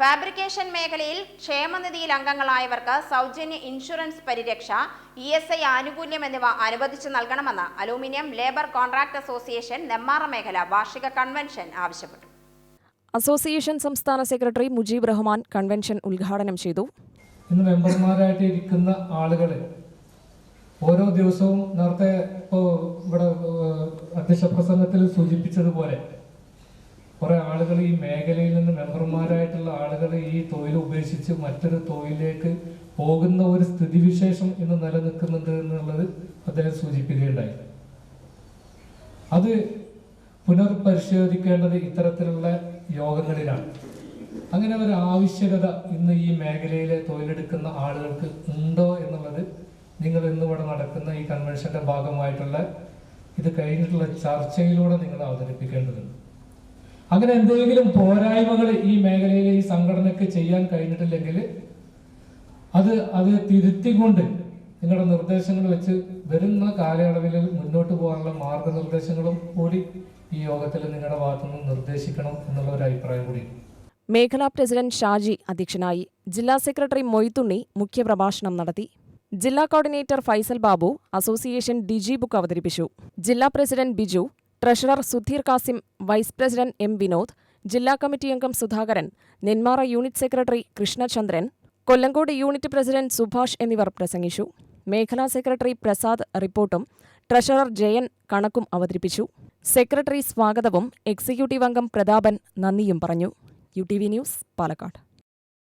Fabrication മേഖലയിൽ ക്ഷേമനിധിയിൽ അംഗങ്ങളായവർക്ക് സൗജന്യ insurance പരിരക്ഷ ഇ എസ് ഐ ആനുകൂല്യം എന്നിവ അനുവദിച്ചു നൽകണമെന്ന് aluminium labour contract association Nemmara മേഖല വാർഷിക കൺവെൻഷൻ ആവശ്യപ്പെട്ടു. അസോസിയേഷൻ സംസ്ഥാന സെക്രട്ടറി മുജീബ് റഹ്മാൻ കൺവെൻഷൻ ഉദ്ഘാടനം ചെയ്തു. ഇന്ന് മെമ്പർമാരായിട്ട് ഇരിക്കുന്ന ആളുകളെ ഓരോ ദിവസവും നേരത്തെ ഇപ്പോൾ ഇവിടെ അധ്യക്ഷ പ്രസംഗത്തിൽ സൂചിപ്പിച്ചതുപോലെ കുറെ ആളുകൾ ഈ മേഖലയിൽ നിന്ന് മെമ്പർമാരായിട്ടുള്ള ആളുകൾ ഈ തൊഴിൽ ഉപേക്ഷിച്ച് മറ്റൊരു തൊഴിലേക്ക് പോകുന്ന ഒരു സ്ഥിതിവിശേഷം ഇന്ന് നിലനിൽക്കുന്നുണ്ട് എന്നുള്ളത് അദ്ദേഹം സൂചിപ്പിക്കുകയുണ്ടായി. അത് പുനർപരിശോധിക്കേണ്ടത് ഇത്തരത്തിലുള്ള യോഗങ്ങളിലാണ്. അങ്ങനെ ഒരു ആവശ്യകത ഇന്ന് ഈ മേഖലയിലെ തൊഴിലെടുക്കുന്ന ആളുകൾക്ക് ഉണ്ടോ എന്നുള്ളത് നിങ്ങൾ ഇന്നിവിടെ നടക്കുന്ന ഈ കൺവെൻഷന്റെ ഭാഗമായിട്ടുള്ള ഇത് കഴിഞ്ഞിട്ടുള്ള ചർച്ചയിലൂടെ നിങ്ങൾ അവതരിപ്പിക്കേണ്ടതുണ്ട്. അങ്ങനെ എന്തെങ്കിലും പോരായ്മകൾ ഈ മേഖലയിൽ ഈ സംഘടനയ്ക്ക് ചെയ്യാൻ കഴിഞ്ഞിട്ടില്ലെങ്കിൽ അത് അത് തിരുത്തിക്കൊണ്ട് നിങ്ങളുടെ നിർദ്ദേശങ്ങൾ വെച്ച് വരുന്ന കാലയളവിൽ മുന്നോട്ട് പോകാനുള്ള മാർഗനിർദ്ദേശങ്ങളും കൂടി ഈ യോഗത്തിൽ നിങ്ങളുടെ ഭാഗത്തുനിന്ന് നിർദ്ദേശിക്കണം എന്നുള്ള ഒരു അഭിപ്രായം കൂടി. മേഖലാ പ്രസിഡന്റ് ഷാജി അധ്യക്ഷനായി ജില്ലാ സെക്രട്ടറി മൊയ്ത്തുണ്ണി മുഖ്യപ്രഭാഷണം നടത്തി. ജില്ലാ coordinator Faisal Babu association digi book അവതരിപ്പിച്ചു. ജില്ലാ president Biju treasurer Sudheer Kasim vice president M Vinod ജില്ലാ കമ്മിറ്റി അംഗം Sudhakaran Nenmara unit secretary Krishnachandran Kollengode unit president Subhash എന്നിവർ പ്രസംഗിച്ചു. മേഖലാ സെക്രട്ടറി പ്രസാദ് റിപ്പോർട്ടും ട്രഷറർ ജയൻ കണക്കും അവതരിപ്പിച്ചു. സെക്രട്ടറി സ്വാഗതവും എക്സിക്യൂട്ടീവ് അംഗം പ്രതാപൻ നന്ദിയും പറഞ്ഞു. U T V news Palakkad.